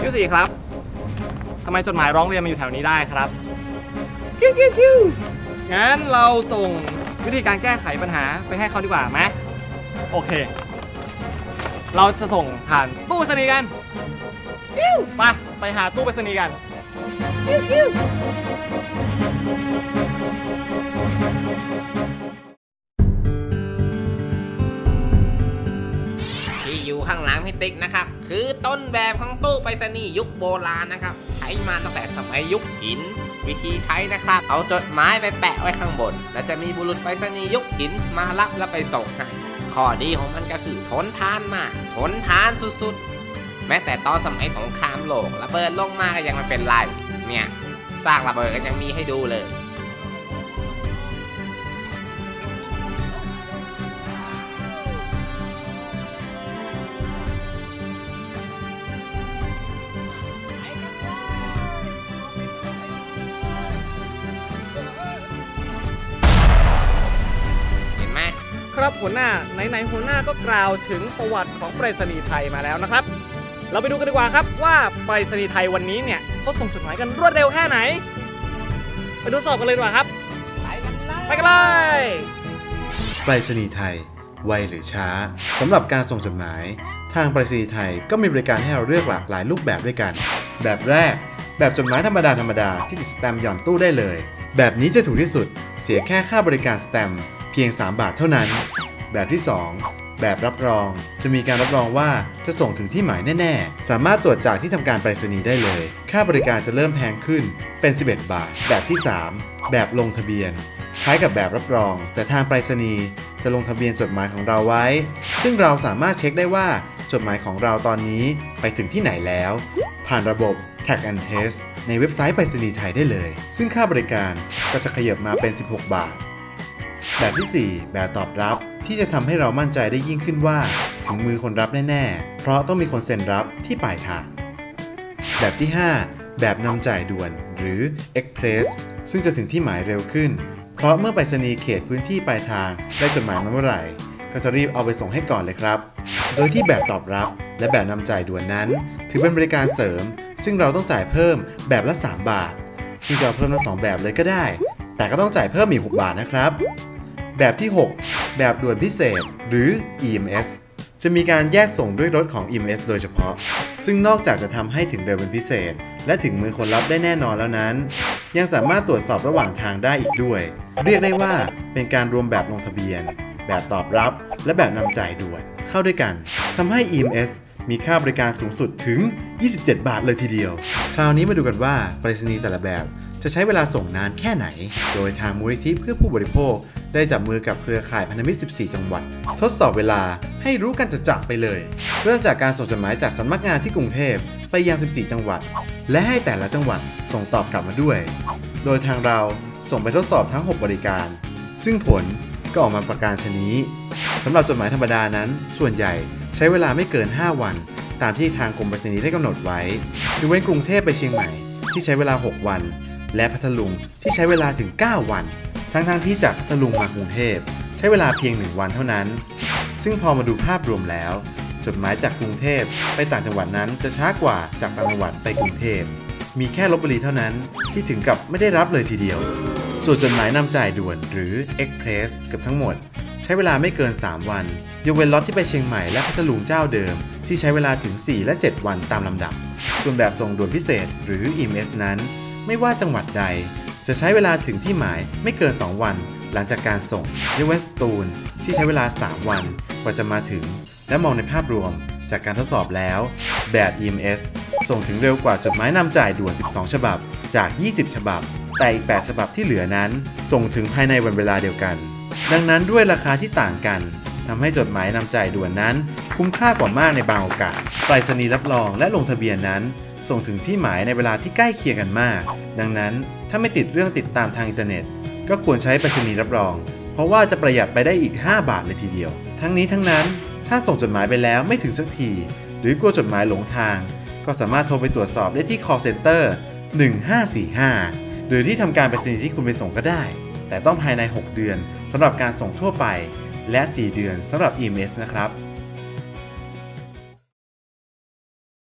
คิวสี่ครับทำไมจดหมายร้องเรียนมาอยู่แถวนี้ได้ครับคิวคิวคิวงั้นเราส่งวิธีการแก้ไขปัญหาไปให้เขาดีกว่าไหมโอเค เราจะส่งผ่านตู้ไปรษณีย์กันคิวไปไปหาตู้ไปรษณีย์กันคิวคิว ข้างหลังพี่ติ๊กนะครับคือต้นแบบของตู้ไปรษณีย์ยุคโบราณนะครับ ใช้มาตั้งแต่สมัยยุคหิน วิธีใช้นะครับ เอาจดหมายไปแปะไว้ข้างบน แล้วจะมีบุรุษไปรษณีย์ยุคหินมารับแล้วไปส่งให้ข้อดีของมันก็คือทนทานมากทนทานสุดๆ แม้แต่ตอนสมัยสงครามโลกระเบิดลงมาก็ยังไม่เป็นไรเนี่ยซากระเบิดก็ยังมีให้ดูเลย ครับหัวหน้าไหนๆหัวหน้าก็กล่าวถึงประวัติของไปรษณีย์ไทยมาแล้วนะครับ เราไปดูกันดีกว่าครับว่าไปรษณีย์ไทยวันนี้เนี่ยเขาส่งจดหมายกันรวดเร็วแค่ไหน ไปดูสอบกันเลยดีกว่าครับ ไปกันเลยไปรษณีย์ไทยไวหรือช้าสำหรับการส่งจดหมาย ทางไปรษณีย์ไทยก็มีบริการให้เราเลือกหลากหลายรูปแบบด้วยกัน แบบแรก แบบจดหมายธรรมดาธรรมดาที่ติดสแตมป์หย่อนตู้ได้เลย แบบนี้จะถูกที่สุด เสียแค่ค่าบริการสแตมป์ เพียง 3 บาทเท่านั้น แบบที่ 2 แบบรับรอง จะมีการรับรองว่าจะส่งถึงที่หมายแน่ ๆ สามารถตรวจจากที่ทำการไปรษณีย์ได้เลย ค่าบริการจะเริ่มแพงขึ้นเป็น 11 บาท แบบที่ 3 แบบลงทะเบียน คล้ายกับแบบรับรอง แต่ทางไปรษณีย์จะลงทะเบียนจดหมายของเราไว้ ซึ่งเราสามารถเช็คได้ว่าจดหมายของเราตอนนี้ไปถึงที่ไหนแล้ว ผ่านระบบ Track and Trace ในเว็บไซต์ไปรษณีย์ไทยได้เลย ซึ่งค่าบริการก็จะขยับมาเป็น 16 บาท แบบที่ 4 แบบตอบรับที่จะทำให้เรามั่นใจได้ยิ่งขึ้นว่า ถึงมือคนรับแน่ๆ เพราะต้องมีคนเซ็นรับที่ปลายทาง แบบที่ 5 แบบนำจ่ายด่วนหรือ Express ซึ่งจะถึงที่หมายเร็วขึ้น เพราะเมื่อไปรษณีย์เขตพื้นที่ปลายทางได้จดหมายมาเมื่อไหร่ ก็จะรีบเอาไปส่งให้ก่อนเลยครับ โดยที่แบบตอบรับและแบบนำจ่ายด่วนนั้น ถือเป็นบริการเสริม ซึ่งเราต้องจ่ายเพิ่มแบบละ 3 บาท ซึ่งจะเเพิ่มทั้งสองแบบเลยก็ได้ แต่ก็ต้องจ่ายเพิ่มอีก 6 บาทนะครับ แบบที่ 6 แบบด่วนพิเศษ หรือ EMS จะมีการแยกส่งด้วยรถของ EMS โดยเฉพาะ ซึ่งนอกจากจะทำให้ถึงเร็วเป็นพิเศษ และถึงมือคนรับได้แน่นอนแล้วนั้น ยังสามารถตรวจสอบระหว่างทางได้อีกด้วย เรียกได้ว่าเป็นการรวมแบบลงทะเบียน แบบตอบรับ และแบบนำจ่ายด่วน เข้าด้วยกันทำให้ EMS มีค่าบริการสูงสุดถึง 27 บาทเลยทีเดียว คราวนี้มาดูกันว่าไปรษณีย์แต่ละแบบจะใช้เวลาส่งนานแค่ไหน โดยทางมูลนิธิเพื่อผู้บริโภค ได้จับมือกับเครือข่ายพันธมิตร 14 จังหวัด ทดสอบเวลาให้รู้กันจะจับไปเลย เริ่มจากการส่งจดหมายจากสำนักงานที่กรุงเทพไปยัง 14 จังหวัด และให้แต่ละจังหวัดส่งตอบกลับมาด้วย โดยทางเราส่งไปทดสอบทั้ง 6 บริการ ซึ่งผลก็ออกมาประการชนี้สำหรับจดหมายธรรมดานั้น ส่วนใหญ่ใช้เวลาไม่เกิน 5 วัน ตามที่ทางกรมไปรษณีย์ได้กำหนดไว้ยกเว้นกรุงเทพไปเชียงใหม่ที่ใช้เวลา 6 วัน และพัทลุงที่ใช้เวลาถึง 9 วัน ทั้งๆทที่จากพัทลุงมากรุงเทพใช้เวลาเพียง1วันเท่านั้น ซึ่งพอมาดูภาพรวมแล้ว จดหมายจากกรุงเทพไปต่างจังหวัดนั้นจะช้ากว่าจากต่างจังหวัดไปกรุงเทพมีแค่ลบบุรีเท่านั้นที่ถึงกับไม่ได้รับเลยทีเดียว ส่วนจดหมายนำจ่ายด่วนหรือ Express เกือบทั้งหมด ใช้เวลาไม่เกิน 3 วัน ยกเว้นล็อตที่ไปเชียงใหม่และพัทลุงเจ้าเดิม ที่ใช้เวลาถึง 4 และ 7 วันตามลำดับ ส่วนแบบส่งด่วนพิเศษหรือ EMS นั้น ไม่ว่าจังหวัดใด จะใช้เวลาถึงที่หมายไม่เกิน 2 วัน หลังจากการส่งยกเว้นสตูลที่ใช้เวลา 3 วันกว่าจะมาถึง และมองในภาพรวมจากการทดสอบแล้ว แบบ EMS ส่งถึงเร็วกว่าจดหมายนำจ่ายด่วน 12 ฉบับจาก 20 ฉบับ แต่อีก 8 ฉบับที่เหลือนั้น ส่งถึงภายในวันเวลาเดียวกัน ดังนั้นด้วยราคาที่ต่างกันทำให้จดหมายนำจ่ายด่วนนั้น คุ้มค่ากว่ามากในบางโอกาสไปรษณีย์รับรองและลงทะเบียนนั้น ส่งถึงที่หมายในเวลาที่ใกล้เคียงกันมาก ดังนั้น ถ้าไม่ติดเรื่องติดตามทางอินเทอร์เน็ต ก็ควรใช้ไปรษณีย์รับรอง เพราะว่าจะประหยัดไปได้อีก 5 บาทเลยทีเดียว ทั้งนี้ทั้งนั้น ถ้าส่งจดหมายไปแล้วไม่ถึงสักที หรือกลัวจดหมายหลงทาง ก็สามารถโทรไปตรวจสอบได้ที่ call center 1545 หรือที่ทำการไปรษณีย์ที่คุณไปส่งก็ได้ แต่ต้องภายใน 6 เดือนสำหรับการส่งทั่วไป และ 4 เดือนสำหรับ EMS นะครับ